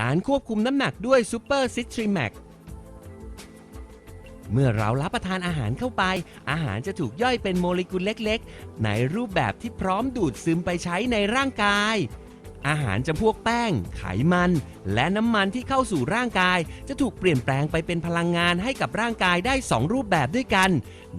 การควบคุมน้ำหนักด้วยซูเปอร์ซิตรีแมกเมื่อเรารับประทานอาหารเข้าไป อาหารจะถูกย่อยเป็นโมเลกุลเล็ก ๆ ในรูปแบบที่พร้อมดูดซึมไปใช้ในร่างกาย อาหารจำพวกแป้ง ไขมัน และน้ำมันที่เข้าสู่ร่างกาย จะถูกเปลี่ยนแปลงไปเป็นพลังงานให้กับร่างกายได้ 2 รูปแบบด้วยกัน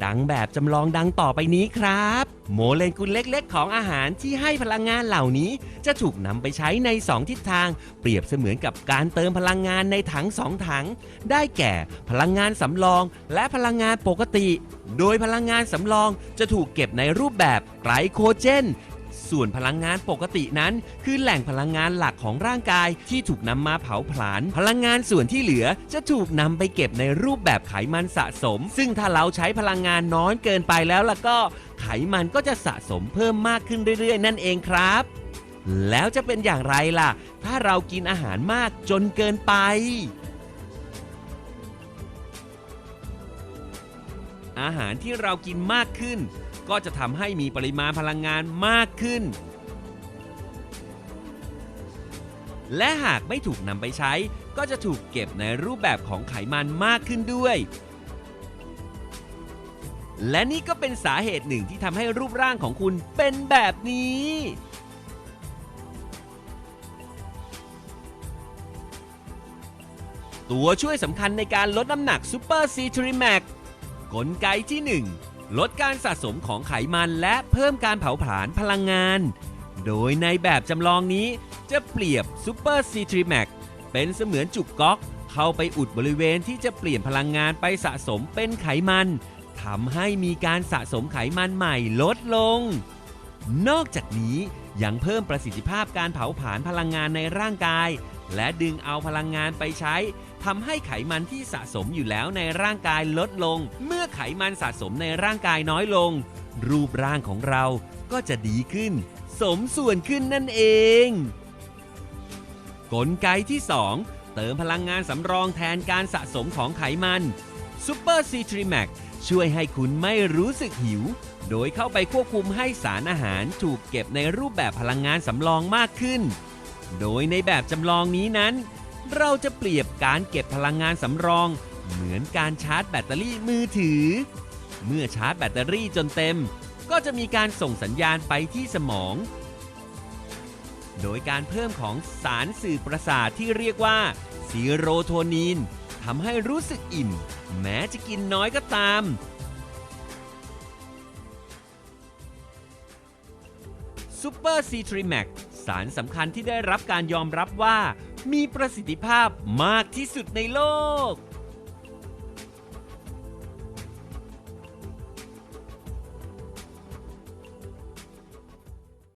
ดังแบบจำลองดังต่อไปนี้ครับ โมเลกุลเล็กๆ ของอาหารที่ให้พลังงานเหล่านี้ จะถูกนำไปใช้ใน 2 ทิศทาง เปรียบเสมือนกับการเติมพลังงานในถัง2ถัง ได้แก่พลังงานสำรอง และพลังงานปกติ โดยพลังงานสำรองจะถูกเก็บในรูปแบบไกลโคเจน ส่วนพลังงานปกตินั้น คือแหล่งพลังงานหลักของร่างกายที่ถูกนำมาเผาผลาญพลังงานส่วนที่เหลือจะถูกนำไปเก็บในรูปแบบไขมันสะสม ซึ่งถ้าเราใช้พลังงานน้อยเกินไปแล้วล่ะก็ ไขมันก็จะสะสมเพิ่มมากขึ้นเรื่อยๆ นั่นเองครับ แล้วจะเป็นอย่างไรล่ะ ถ้าเรากินอาหารมากจนเกินไป อาหารที่เรากินมากขึ้น ก็จะทำให้มีปริมาณพลังงานมากขึ้น และหากไม่ถูกนำไปใช้ ก็จะถูกเก็บในรูปแบบของไขมันมากขึ้นด้วย และนี่ก็เป็นสาเหตุหนึ่งที่ทำให้รูปร่างของคุณเป็นแบบนี้ตัวช่วยสำคัญในการลดน้ำหนักซูเปอร์ซีทรีแม กลไกที่ 1 ลดการสะสมของไขมันและเพิ่มการเผาผลาญพลังงาน โดยในแบบจำลองนี้จะเปรียบซูเปอร์ซีทรีแมกเป็นเสมือนจุกก๊อก เข้าไปอุดบริเวณที่จะเปลี่ยนพลังงานไปสะสมเป็นไขมันทำให้มีการสะสมไขมันใหม่ลดลง นอกจากนี้ยังเพิ่มประสิทธิภาพการเผาผลาญพลังงานในร่างกาย และดึงเอาพลังงานไปใช้ทำให้ไขมันที่สะสมอยู่แล้วในร่างกายลดลง เมื่อไขมันสะสมในร่างกายน้อยลง รูปร่างของเราก็จะดีขึ้น สมส่วนขึ้นนั่นเอง กลไกที่ 2 เติมพลังงานสำรองแทนการสะสมของไขมัน Super c t r i m a x ช่วยให้คุณไม่รู้สึกหิว โดยเข้าไปควบคุมให้สารอาหารถูกเก็บในรูปแบบพลังงานสำรองมากขึ้น โดยในแบบจำลองนี้นั้น เราจะเปรียบการเก็บพลังงานสำรอง เหมือนการชาร์จแบตเตอรี่มือถือ เมื่อชาร์จแบตเตอรี่จนเต็ม ก็จะมีการส่งสัญญาณไปที่สมอง โดยการเพิ่มของสารสื่อประสาทที่เรียกว่าซีโรโทนินทำให้รู้สึกอิ่ม แม้จะกินน้อยก็ตามซูเปอร์ซีทรีแมก สารสำคัญที่ได้รับการยอมรับว่า มีประสิทธิภาพมากที่สุดในโลก